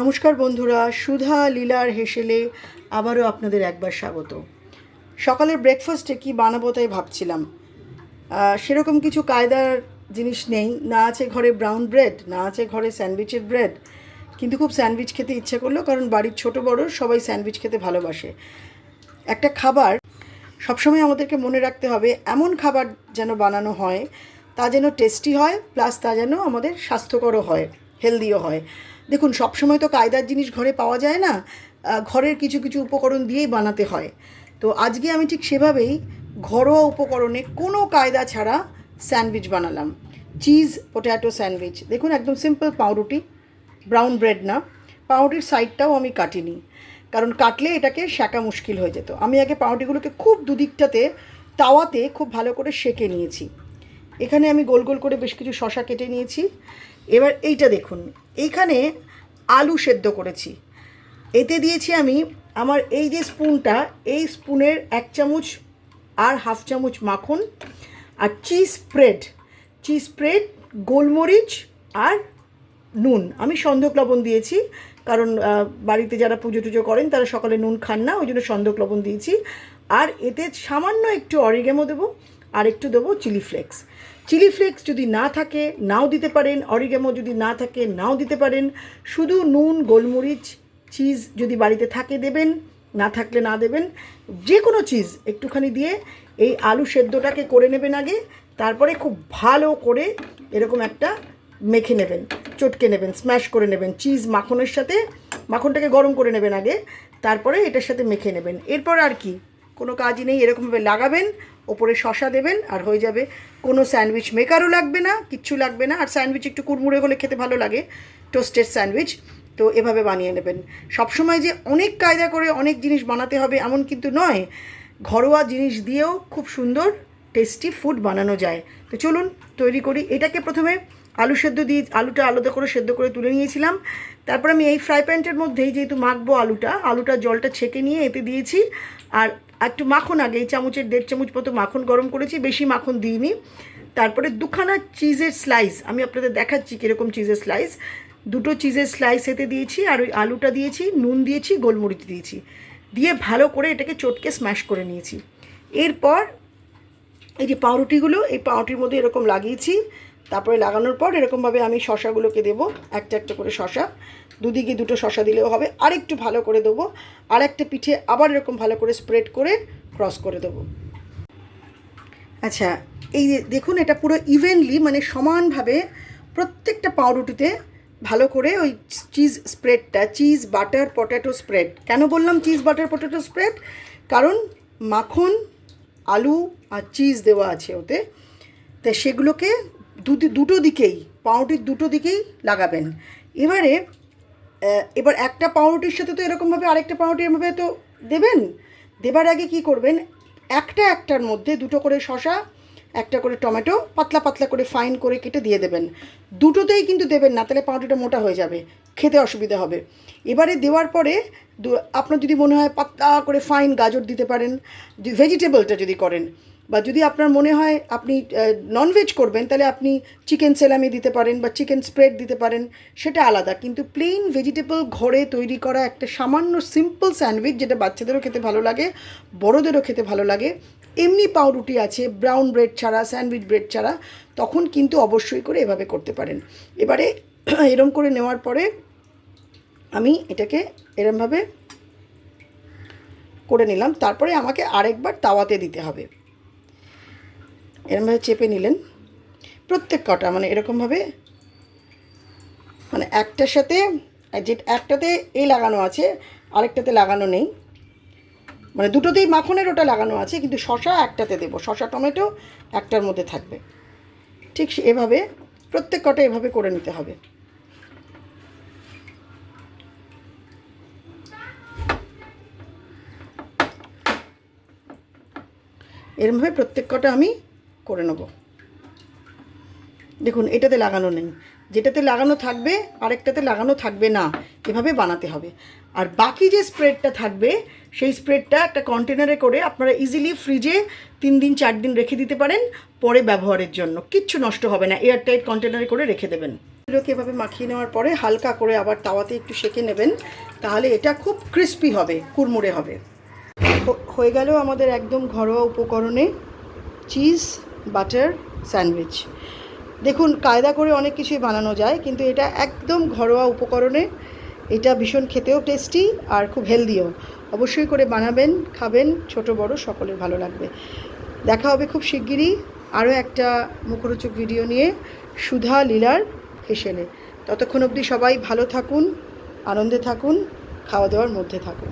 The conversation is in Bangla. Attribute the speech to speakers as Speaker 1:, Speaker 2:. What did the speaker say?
Speaker 1: নমস্কার বন্ধুরা, সুধা লীলার হেসেলে আবারও আপনাদের একবার স্বাগত। সকালের ব্রেকফাস্টে কি বানাবো তাই ভাবছিলাম। সেরকম কিছু কায়দার জিনিস নেই। না আছে ঘরে ব্রাউন ব্রেড না আছে ঘরে স্যান্ডউইচের ব্রেড কিন্তু খুব স্যান্ডউইচ খেতে ইচ্ছে করল, কারণ বাড়ির ছোট বড় সবাই স্যান্ডউইচ খেতে ভালোবাসে। একটা খাবার সবসময় আমাদেরকে মনে রাখতে হবে, এমন খাবার যেন বানানো হয়, তা যেন টেস্টি হয় প্লাস তা যেন আমাদের স্বাস্থ্যকরও হয় হেলদিও হয়। দেখুন, সবসময় তো কায়দার জিনিস ঘরে পাওয়া যায় না ঘরের কিছু কিছু উপকরণ দিয়েই বানাতে হয়। তো আজকে আমি ঠিক সেভাবেই ঘরোয়া উপকরণে কোনো কায়দা ছাড়া স্যান্ডউইচ বানালাম। Cheese, potato sandwich. দেখুন, একদম সিম্পল পাউরুটি, ব্রাউন ব্রেড না। পাউরুটির সাইডটাও আমি কাটিনি, কারণ কাটলে এটাকে শাঁকা মুশকিল হয়ে যেত। আমি আগে পাউরুটিগুলোকে খুব দুদিকটাতে, তাওয়াতে খুব ভালো করে সেকে নিয়েছি। এখানে আমি গোল গোল করে বেশ কিছু শশা কেটে নিয়েছি। এবার এইটা দেখুন। এইখানে আলু সেদ্ধ করেছি। এতে দিয়েছি আমি আমার এই যে স্পুনটা, এই স্পুনের এক চামচ আর হাফ চামচ মাখন আর চিজ স্প্রেড। চিজ স্প্রেড, গোলমরিচ আর নুন। আমি সন্ধক লবণ দিয়েছি, কারণ বাড়িতে যারা পুজো টুজো করেন তারা সকালে নুন খান না, ওই জন্য সন্ধক লবণ দিয়েছি। আর এতে সামান্য একটু অরিগেমো দেবো। আর একটু দেবো চিলি ফ্লেক্স। চিলি ফ্লেক্স যদি না থাকে, নাও দিতে পারেন। অরিগেমো যদি না থাকে, নাও দিতে পারেন। শুধু নুন, গোলমরিচ, চিজ যদি বাড়িতে থাকে দেবেন, না থাকলে না দেবেন। যে কোনো চিজ একটুখানি দিয়ে এই আলু সেদ্ধটাকে করে নেবেন আগে, তারপরে খুব ভালো করে এরকম একটা মেখে নেবেন, চটকে নেবেন, স্ম্যাশ করে নেবেন, চিজ মাখনের সাথে। মাখনটাকে গরম করে নেবেন আগে, তারপরে এটার সাথে মেখে নেবেন। এরপর আর কি, কোনো কাজই নেই, এরকমভাবে লাগাবেন ওপরে শশা দেবেন আর হয়ে যাবে কোনো স্যান্ডউইচ মেকারও লাগবে না, কিচ্ছু লাগবে না। আর স্যান্ডউইচ একটু কুড়মুড়ে হলে খেতে ভালো লাগে, টোস্টেড স্যান্ডউইচ। তো এভাবে বানিয়ে নেবেন। সবসময় যে অনেক কায়দা করে অনেক জিনিস বানাতে হবে এমন কিন্তু নয়। ঘরোয়া জিনিস দিয়েও খুব সুন্দর, টেস্টি ফুড বানানো যায়। তো চলুন, তৈরি করি। এটাকে প্রথমে আলু সেদ্ধ দিয়ে, আলুটা আলাদা করে সেদ্ধ করে তুলে নিয়েছিলাম। তারপর আমি এই ফ্রাই প্যানটার মধ্যেই যেহেতু মাখবো আলুটা আলুটা জলটা ছেঁকে নিয়ে এতে দিয়েছি। আর একটু মাখন আগে, এই চামচের দেড় চামচ মতো মাখন গরম করেছি, বেশি মাখন দিইনি। তারপরে দুখানা চিজের স্লাইস আমি আপনাদের দেখাচ্ছি কীরকম চিজের স্লাইস দুটো চিজের স্লাইস এতে দিয়েছি, আর ওই আলুটা দিয়েছি, নুন দিয়েছি, গোলমরিচ দিয়েছি। দিয়ে ভালো করে এটাকে চটকে স্ম্যাশ করে নিয়েছি। এরপর এই যে পাউরুটিগুলো, এই পাউরুটির মধ্যে এরকম লাগিয়েছি। তারপরে লাগানোর পর এরকমভাবে আমি শশাগুলোকে দেবো, একটা একটা করে শশা। দুদিকে দুটো শশা দিলেও হবে। আরেকটু ভালো করে দেবো। আর একটা পিঠে আবার এরকম ভালো করে স্প্রেড করে ক্রস করে দেবো। আচ্ছা এই দেখুন, এটা পুরো ইভেনলি মানে সমানভাবে প্রত্যেকটা পাউরুটিতে ভালো করে ওই চিজ স্প্রেডটা চিজ বাটার পটেটো স্প্রেড কেন বললাম চিজ বাটার পটেটো স্প্রেড কারণ মাখন, আলু আর চিজ দেওয়া আছে ওতে। তা সেগুলোকে দুটি দিকেই, পাউরুটির দুটো দিকেই লাগাবেন। এবারে এবার একটা পাউরুটির সাথে তো এরকমভাবে আরেকটা পাউরুটি এভাবে তো দেবেন। দেবার আগে কি করবেন? একটা একটার মধ্যে দুটো করে শশা একটা করে টমেটো, পাতলা পাতলা করে ফাইন করে কেটে দিয়ে দেবেন। দুটোতেই কিন্তু দেবেন না, তাহলে পাউরুটিটা মোটা হয়ে যাবে, খেতে অসুবিধা হবে। এবারে দেওয়ার পরে আপনার যদি মনে হয় পাতলা করে ফাইন গাজর দিতে পারেন ভেজিটেবলটা যদি করেন বা যদি আপনার মনে হয় আপনি ননভেজ করবেন, তাহলে আপনি চিকেন সেলামি দিতে পারেন বা চিকেন স্প্রেড দিতে পারেন, সেটা আলাদা। কিন্তু প্লেন ভেজিটেবল ঘরে তৈরি করা একটা সামান্য সিম্পল স্যান্ডউইচ যেটা বাচ্চাদেরও খেতে ভালো লাগে, বড়োদেরও খেতে ভালো লাগে, এমনি পাউরুটি আছে ব্রাউন ব্রেড ছাড়া স্যান্ডউইচ ব্রেড ছাড়া, তখন কিন্তু অবশ্যই করে এভাবে করতে পারেন। এবারে এরম করে নেওয়ার পরে আমি এটাকে এরমভাবে করে নিলাম। তারপরে আমাকে আরেকবার তাওয়াতে দিতে হবে। এরমভাবে চেপে নিলেন। প্রত্যেক কটা মানে এরকমভাবে মানে একটার সাথে যে একটাতে এই লাগানো আছে, আরেকটাতে লাগানো নেই। মানে দুটোতেই মাখনের ওটা লাগানো আছে, কিন্তু শশা একটাতে দেবো। শশা টমেটো একটার মধ্যে থাকবে। ঠিক এভাবে প্রত্যেক কটা এভাবে করে নিতে হবে। এরমভাবে প্রত্যেক কটা আমি করে নেব। দেখুন, এটাতে লাগানো নেই। যেটাতে লাগানো থাকবে, আরেকটাতে লাগানো থাকবে না। এভাবে বানাতে হবে। আর বাকি যে স্প্রেডটা থাকবে, সেই স্প্রেডটা একটা কন্টেনারে করে আপনারা ইজিলি ফ্রিজে তিন দিন, চার দিন রেখে দিতে পারেন পরে ব্যবহারের জন্য। কিচ্ছু নষ্ট হবে না। এয়ারটাইট কন্টেনারে করে রেখে দেবেন। এগুলোকে এভাবে মাখিয়ে নেওয়ার পরে হালকা করে আবার তাওয়াতে একটু সেঁকে নেবেন। তাহলে এটা খুব ক্রিস্পি হবে, কুড়মুড়ে হবে। হয়ে গেল আমাদের একদম ঘরোয়া উপকরণে চিজ। Butter sandwich. দেখুন, কায়দা করে অনেক কিছুই বানানো যায়, কিন্তু এটা একদম ঘরোয়া উপকরণে। এটা ভীষণ খেতেও টেস্টি আর খুব হেলদিও অবশ্যই করে বানাবেন, খাবেন, ছোট, বড়, সকলের ভালো লাগবে। দেখা হবে খুব শিগগিরই আরও একটা মুখরোচক ভিডিও নিয়ে সুধা লীলার হেসেলে। ততক্ষণ অবধি সবাই ভালো থাকুন, আনন্দে থাকুন খাওয়া দাওয়ার মধ্যে থাকুন।